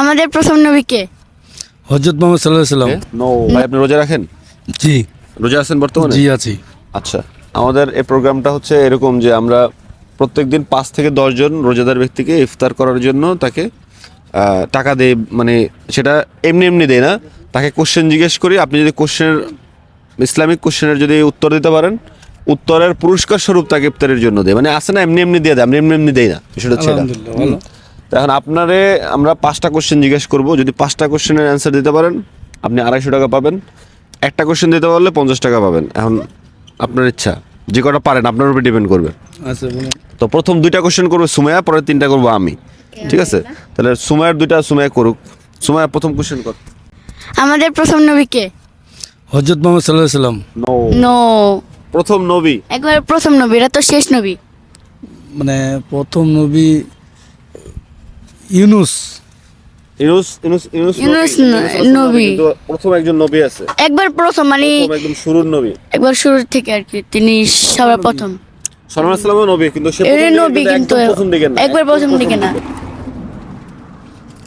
আমাদের প্রথম নবীকে হজরত মোহাম্মদ সাল্লাহ সাল্লাম। নো ভাই আপনি রোজা রাখেন? জি। রোজা আছেন বর্তমানে? জি আছি। আচ্ছা আমাদের এই প্রোগ্রামটা হচ্ছে এরকম যে আমরা প্রত্যেকদিন পাঁচ থেকে দশজন রোজাদার ব্যক্তিকে ইফতার করার জন্য তাকে টাকা দেয় মানে সেটা এমনি এমনি দেয় না। তাকে কোশ্চেন জিজ্ঞেস করি আপনি যদি কোশ্চেনের ইসলামিক কোশ্চেনের যদি উত্তর দিতে পারেন উত্তরের পুরস্কার স্বরূপ তাকে ইফতারের জন্য দেয় মানে আসে না এমনি এমনি দিয়ে দেয় আমরা এমনি এমনি দেই না। সেটা হচ্ছে এখন আপনারে আমরা পাঁচটা কোশ্চেন জিজ্ঞেস করব। যদি পাঁচটা কোশ্চেনের অ্যান্সার দিতে পারেন আপনি আড়াইশো টাকা পাবেন। একটা কোশ্চেন দিতে পারলে পঞ্চাশ টাকা পাবেন। এখন আপনার ইচ্ছা যে কটা পারেন আপনার উপর ডিপেন্ড করবে। আচ্ছা তো প্রথম দুইটা কোশ্চেন করবে সুমাইয়া পরে তিনটা করব আমি। ঠিক আছে? তাহলে সুমাইয়ার দুইটা সুমাইয়া করুক। সুমাইয়া প্রথম কোশ্চেন কর। আমাদের প্রথম নবীকে হজরত মোহাম্মদ সাল্লাহ সাল্লাম। নো নো প্রথম নবী। একবার প্রথম নবী এটা তো শেষ নবী। মানে প্রথম নবী ইউনুস। ইউনুস ইউনুস ইউনুস ইউনুস নবী। ন- ইউনুস নবী। কিন্তু প্রথম একজন নবী আছে। একবার প্রথম মানে একদম শুরুর নবী। একবার শুরু থেকে আর কি তিনি সবার প্রথম। সালাম নবী কিন্তু সে দিকে নবী কিন্তু একদম প্রথম দিকে না একবার প্রথম দিকে না।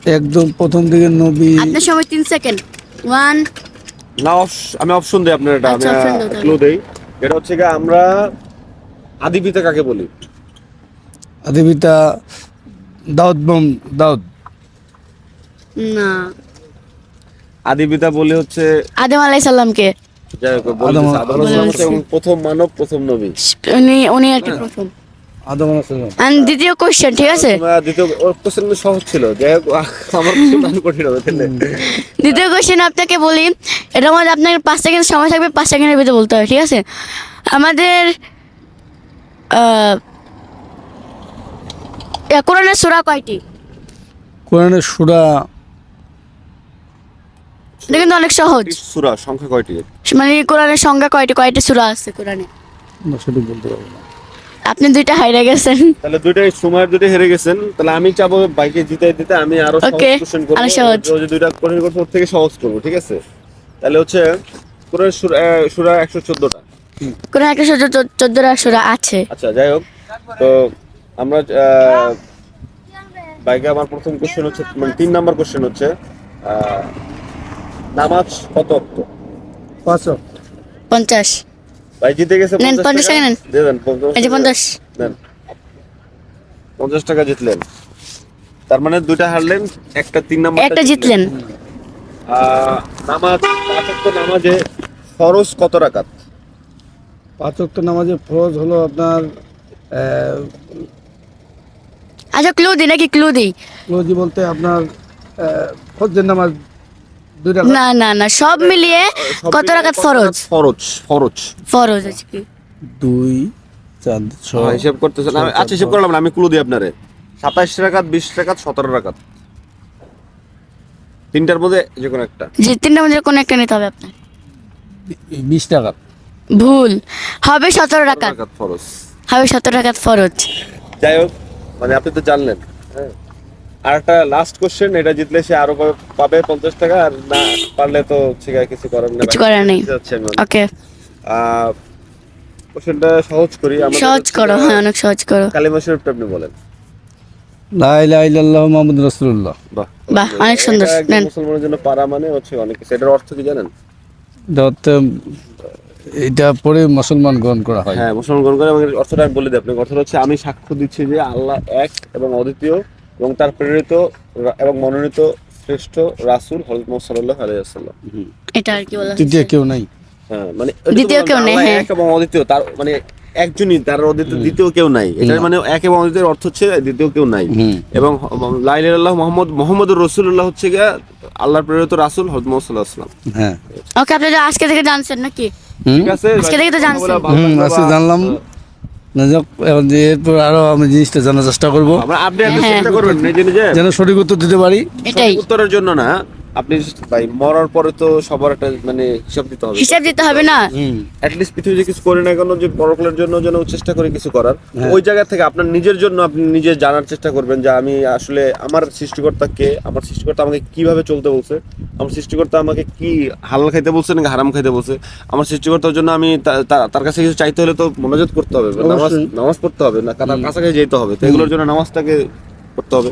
একদম প্রথম দিকে নবী। আপনার সময় তিন সেকেন্ড ওয়ান না আমি অপশন দিই আপনার এটা আমি আচ্ছা। ক্লু দেই। এটা হচ্ছে কি আমরা আদি পিতা কাকে বলি? আদিবিতা দাউদ বম দাউদ। না। আদি পিতা বলে হচ্ছে আদম আলাই সাল্লামকে যাই হোক বলে আদম- আলাইহিস সালাম হচ্ছে প্রথম মানব প্রথম নবী। উনি উনি আর কি প্রথম। আদম আলাইহিস সালাম। আর দ্বিতীয় কোশ্চেন ঠিক আছে? দ্বিতীয় কোশ্চেন সহজ ছিল। যাই হোক আমার কোশ্চেন কঠিন হবে তাহলে দ্বিতীয় কোশ্চেন আপনাকে বলি আপনার পাঁচ সেকেন্ড সময় থাকবে পাঁচ সেকেন্ডের ভিতরে বলতে হবে ঠিক আছে? আমাদের কোরআনের সূরা কয়টি? কোরআনের সুরা এটা কিন্তু অনেক সহজ। সুরা? সংখ্যা কয়টি? মানে কোরআনের সংখ্যা কয়টি কয়টি সূরা আছে কোরআনে? না, সঠিক বলতে পারব না। আপনি দুইটা হাইরে গেছেন। তাহলে দুইটাই সময়ের দুটো হেরে গেছেন তাহলে আমি চাবো বাইকে জিতে দিতে আমি আরও সহজ কোশ্চেন করব। ও যে দুইটা কঠিন করছে ওর থেকে সহজ করব ঠিক আছে? তাহলে হচ্ছে কোরআন সূরা একশো চোদ্দটা। কোরআন একটা চোদ্দটা সূরা আছে। আচ্ছা যাই হোক তো আমরা আহ, বাইকে আমার প্রথম কোশ্চেন হচ্ছে মানে তিন নাম্বার কোশ্চেন হচ্ছে আহ, নামাজ কত অক্ত? পাঁচ পঞ্চাশ। ভাই জিতে গেছে নেন, 50 50 টাকা? নেন। দেন পঞ্চাশ টাকা। পঞ্চাশ। নেন। পঞ্চাশ টাকা জিতলেন। তার মানে দুইটা হারলেন একটা তিন নাম্বার একটা জিতলেন। নামাজ পাঁচ ওয়াক্ত নামাজে ফরজ কত রাকাত? পাঁচ ওয়াক্ত নামাজের ফরজ হলো আপনার আহ, আচ্ছা ক্লু দিই নাকি ক্লু দিই রোজি বলতে আপনার ফজরের নামাজ দুই রাকাত? না না না সব মিলিয়ে কত রাকাত কত ফরজ? ফরজ ফরজ। ফরজ আছে কি? দুই চার ছয় হ্যাঁ, হিসাব করতেছেন। আমি- আচ্ছা হিসাব করলাম না আমি ক্লু দিই আপনারে। সাতাইশ রাকাত বিশ রাকাত সতেরো রাকাত। তিনটার মধ্যে যে কোনো একটা। যে তিনটার মধ্যে কোনো একটা নিতে হবে আপনার। বিশ টাকা ভুল। হবে সতেরো রাকাত। রাকাত ফরজ। হবে সতেরো রাকাত ফরজ। যাই হোক মানে আপনি তো জানলেন। হ্যাঁ। আর একটা লাস্ট কোশ্চেন এটা জিতলে সে আরও পাবে- পাবে পঞ্চাশ টাকা আর না পারলে তো হচ্ছে গিয়ে কিছু করার নেই। কিছু করার নেই। ওকে কোশ্চেনটা সহজ করি আমাদের সহজ করো হ্যাঁ অনেক সহজ করো। কালিমা শরীফটা আপনি বলেন। লা ইলাহা ইল্লাল্লাহু মুহাম্মাদুর রাসূলুল্লাহ। বাহ বাহ, অনেক সুন্দর। নেন। মুসলমানের জন্য পারা মানে হচ্ছে অনেক কিছু। এটার অর্থ কি জানেন? এটা পরে মুসলমান গ্রহণ করা হয়। হ্যাঁ মুসলমান গ্রহণ করে এবং অর্থটা আমি বলে দিই আপনাকে। অর্থটা হচ্ছে আমি সাক্ষ্য দিচ্ছি যে আল্লাহ এক এবং অদ্বিতীয় এবং তার প্রেরিত এবং মনোনীত শ্রেষ্ঠ রাসূল হযরত মুহাম্মদ সাল্লাল্লাহু আলাইহি ওয়াসাল্লাম। এটা আর কি বলা তৃতীয় কেউ নাই। হ্যাঁ মানে দ্বিতীয় কেউ নেই, হ্যাঁ। এক এবং অদ্বিতীয় তার মানে একজনই তার অদ্বিতীয় দ্বিতীয় কেউ নাই। এটা মানে এক এবং অদ্বিতীয় অর্থ হচ্ছে দ্বিতীয় কেউ নাই। এবং লাইলাল্লাহ মোহাম্মদ মোহাম্মদুর রসুল্লাহ হচ্ছে গিয়া আল্লাহর প্রেরিত রাসূল হযরত মুহাম্মদ সাল্লাল্লাহু আলাইহি ওয়াসাল্লাম। হ্যাঁ। ওকে আপনি আজকে থেকে জানছেন নাকি? ঠিক আছে আজকে থেকে তো হুম আজকে জানলাম। এরপর আরও আমি জিনিসটা জানার চেষ্টা করব। আমরা আপডেট হ্যাঁ। চেষ্টা করবেন নিজে নিজে। যেন সঠিক উত্তর দিতে পারি। এটাই। উত্তরের জন্য না আপনি ভাই মরার পরে তো সবার একটা মানে হিসাব দিতে হবে। হিসাব দিতে হবে না? অ্যাটলিস্ট পৃথিবীতে কিছু করে না কেন যে পরকালের জন্য যেন চেষ্টা করে কিছু করার হ্যাঁ। ওই জায়গা থেকে আপনার নিজের জন্য আপনি নিজে জানার চেষ্টা করবেন যে আমি আসলে আমার সৃষ্টিকর্তা কে আমার সৃষ্টিকর্তা আমাকে কীভাবে চলতে বলছে আমার সৃষ্টিকর্তা আমাকে কি হালাল খাইতে বলছে নাকি হারাম খাইতে বলছে আমার সৃষ্টিকর্তার জন্য আমি তার কাছে কিছু চাইতে হলে তো মনোযোগ করতে হবে নামাজ নামাজ পড়তে হবে না তার কাছাকাছি যেতে হবে। তো এগুলোর জন্য নামাজটাকে করতে হবে।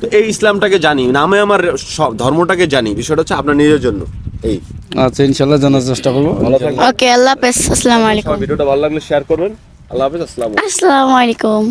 তো এই ইসলামটাকে জানি নামে আমার সব ধর্মটাকে জানি বিষয়টা হচ্ছে আপনার নিজের জন্য এই। আচ্ছা ইনশাল্লাহ জানার চেষ্টা করব। ওকে আল্লাহ হাফেজ আসসালামু আলাইকুম। ভিডিওটা ভালো লাগলে শেয়ার করবেন। আল্লাহ হাফেজ আসসালাম আসসালামু আলাইকুম।